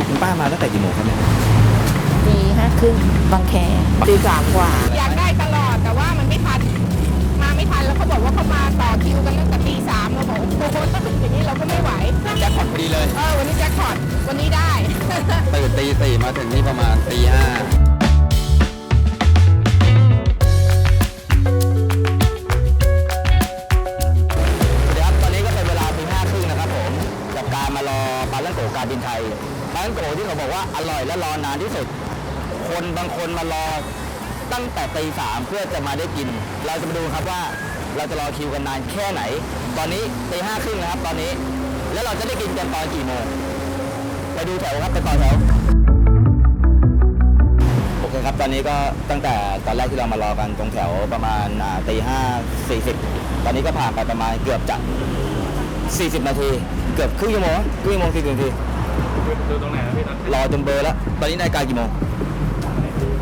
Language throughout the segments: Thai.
คุณคุณป้ามาตั้งแต่กี่โมงครับเนี่ยตีห้าครึ่งบางแคตีสามกว่า อยากได้ตลอดแต่ว่ามันไม่ทัน มาไม่ทันแล้วเขาบอกว่าเขามาต่อคิวกันตั้งแต่ตีสามเราบอกโอ้โหถ้าถึงอย่างนี้เราก็ไม่ไหวแจ็คพอตพอดีเลย เออวันนี้แจ็คพอตวันนี้ได้ ตื่นตีสี่มาถึงนี่ประมาณตีห้าสวัสดีครับตอนนี้ก็เป็นเวลาตีห้าครึ่งนะครับผมกับการมารอปลาลังโกการบินไทย ปังโกที่เขาบอกว่าอร่อยและรอนานที่สุด คนบางคนมารอตั้งแต่ตีสามเพื่อจะมาได้กิน เราจะมาดูครับว่าเราจะรอคิวกันนานแค่ไหน ตอนนี้ตีห้าครึ่งนะครับ ตอนนี้ แล้วเราจะได้กินกันตอนกี่โมงไปดูแถวครับไปต่อแถวโอเคครับตอนนี้ก็ตั้งแต่ตอนแรกที่เรามารอกันตรงแถวประมาณตีห้าสี่สิบตอนนี้ก็ผ่านไปประมาณเกือบจะ40 นาที เกือบครึ่งชั่วโมงครึ่งชั่วโมงสี่สิบนาที ดูตรงไหนนะพี่ตอนรอจนเบลอร์แล้ว ตอนนี้นาฬิกากี่โมง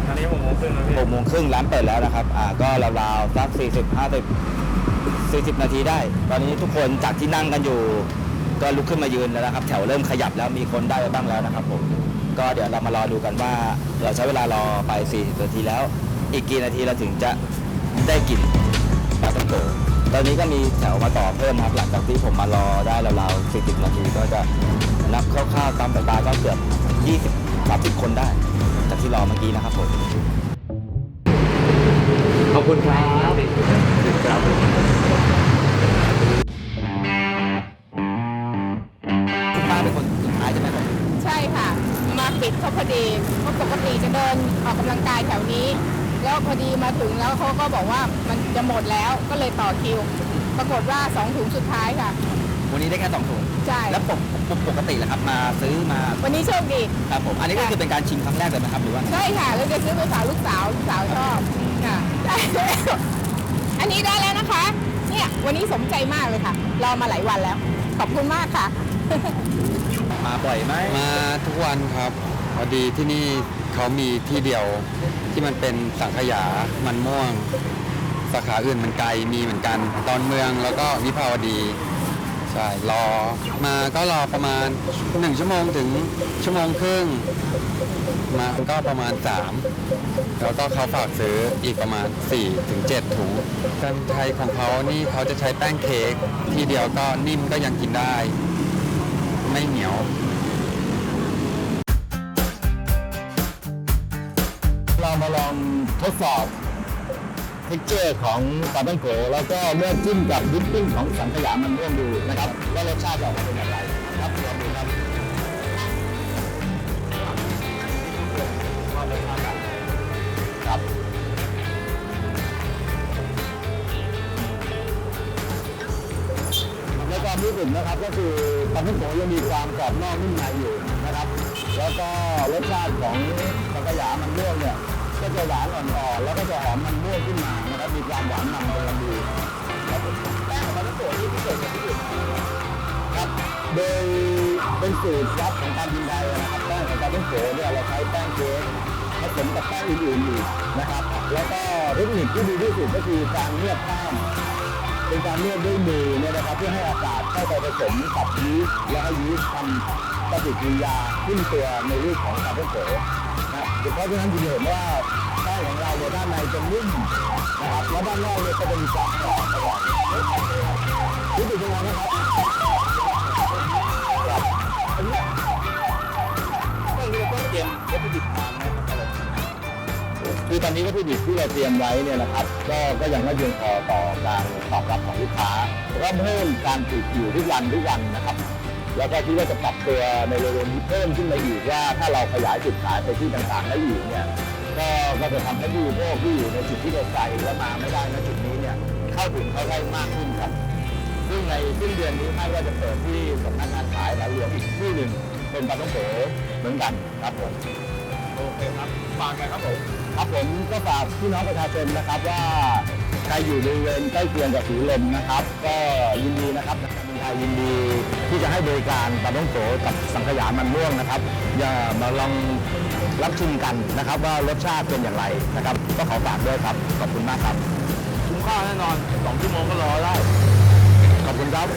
ตอนนี้หกโมงครึ่งแล้วพี่หกโมงครึ่งร้านเปิดแล้วนะครับ อ่า ก็ราวๆสักสี่สิบห้าสิบสี่สิบนาทีได้ ตอนนี้ทุกคนจากที่นั่งกันอยู่ ก็ลุกขึ้นมายืนแล้วนะครับ แถวเริ่มขยับแล้วมีคนได้ไปบ้างแล้วนะครับผม ก็เดี๋ยวเรามารอดูกันว่า เราใช้เวลารอไป40นาทีแล้ว อีกกี่นาทีเราถึงจะได้กินปลาต้องโกตอนนี้ก็มีแถวมาต่อเพิ่มนะครับ หลังจากที่ผมมารอได้ราวๆ40 นาทีก็จะ นับคร่าวๆตามสายตาก็เกือบ20 30 คนได้ จากที่รอเมื่อกี้นะครับผมขอบคุณครับครับคุณป้าเป็นคนสุดท้ายใช่ไหมครับใช่ค่ะ มาปิดเขาพอดีเพราะปกติจะเดินออกกำลังกายแถวนี้ แล้วพอดีมาถึงแล้วเขาก็บอกว่ามันจะหมดแล้วก็เลยต่อคิว ปรากฏว่าสองถุงสุดท้ายค่ะ วันนี้ได้แค่สองถุงใช่ แล้วปกปกปกติแหละครับ มาซื้อมาวันนี้โชคดี ครับผม อันนี้ก็คือเป็นการชิมครั้งแรกเลยนะครับหรือว่าใช่ค่ะแล้วจะซื้อไปฝากลูกสาวลูกสาวชอบค่ะได้แล้วอันนี้ได้แล้วนะคะ เนี่ย วันนี้สมใจมากเลยค่ะ รอมาหลายวันแล้ว ขอบคุณมากค่ะ มาบ่อยไหมมาทุกวันครับพอดีที่นี่เขามีที่เดียวที่มันเป็นสังขยา มันม่วง สาขาอื่นมันไกลมีเหมือนกัน ตอนเมืองแล้วก็วิภาวดีใช่รอมาก็รอประมาณ 1 ชั่วโมงถึงชั่วโมงครึ่งมาก็ประมาณ 3 แล้วก็เขาฝากซื้ออีกประมาณ 4 ถึง 7 ถุงกันไทยของเขานี่เขาจะใช้แป้งเค้กทีเดียวก็นิ่มก็ยังกินได้ ไม่เหนียว เรามาลองทดสอบ เทคเจอร์ของปลาต้องโกแล้วก็เลือจิ้มกับดิปปิ้งของสังขยามันร่วมดูนะครับว่ารสชาติจะออกมาเป็นอย่างไรครับลองดูครับครับในความรู้สึกนะครับก็คือปลาท่องโกยังมีความกรอบนอกนุ่มในอยู่นะครับ แล้วก็รสชาติของสังขยามันม่วงเนี่ย ก็จะหวานอ่อนๆแล้วก็จะหอมมันม่วงขึ้นมานะครับมีความหวานนำกำลังดีครับแป้งของปลาท่องโกนี่พิเศษกว่าที่อื่นครับโดยเป็นสูตรลับของการบินไทยนะครับแป้งของปลาท่องโกเนี่ยเราใช้แป้งเค้กผสมกับแป้งอื่นๆอีกนะครับ แล้วก็เทคนิคที่ดีที่สุดก็คือการเนียบแป้งเป็นการเลือกด้วยมือเนี่ยนะครับเพื่อให้อากาศเข้าไปผสมกับยีสต์และให้ยีสต์ทำปฏิกิริยาขึ้นตัวในรูปของคาร์บอนโกน เพราะฉะนั้นจึงเห็นว่าแป้งของเราเนี่ยด้านในจะนุ่มนะครับแล้วด้านนอกเนี่ยจะเป็นกรอบกรอบอร่อยรู้สึกยังไงนะครับครับอันนี้ก็คือต้องเตรียมวัตถุดิบมาไหมครับคือตอนนี้วัตถุดิบที่เราเตรียมไว้เนี่ยนะครับ ก็ก็ยังไม่เพียงพอต่อการตอบรับของลูกค้าก็เพิ่มการปลูกอยู่ทุกวันทุกวันนะครับ แล้วก็คิดว่าจะปรับตัวในเร็วๆนี้เพิ่มขึ้นมาอีกว่าถ้าเราขยายจุดขายไปที่ต่างๆได้อีกเนี่ยก็ก็จะทำให้ผู้บริโภคที่อยู่ในจุดที่เราใส่และมาไม่ได้ณจุดนี้เนี่ยเข้าถึงเขาได้มากขึ้นครับ ซึ่งในสิ้นเดือนนี้คาดว่าจะเปิดที่สำนักงานขายแล้วรวมอีกที่หนึ่งเป็นปาต้องโกเหมือนกันครับผมโอเคครับฝากกันครับผมครับผมก็ฝากพี่น้องประชาชนนะครับว่าใครอยู่บริเวณใกล้เคียงกับสีลมนะครับ ก็ยินดีนะครับทางไทยยินดี ที่จะให้บริการปลาต้องโกกับสังขยามันม่วงนะครับ อย่ามาลองรับชิมกันนะครับ ว่ารสชาติเป็นอย่างไรนะครับ ก็ขอฝากด้วยครับ ขอบคุณมากครับ คุ้มค่าแน่นอนสองชั่วโมงก็รอได้ ขอบคุณครับ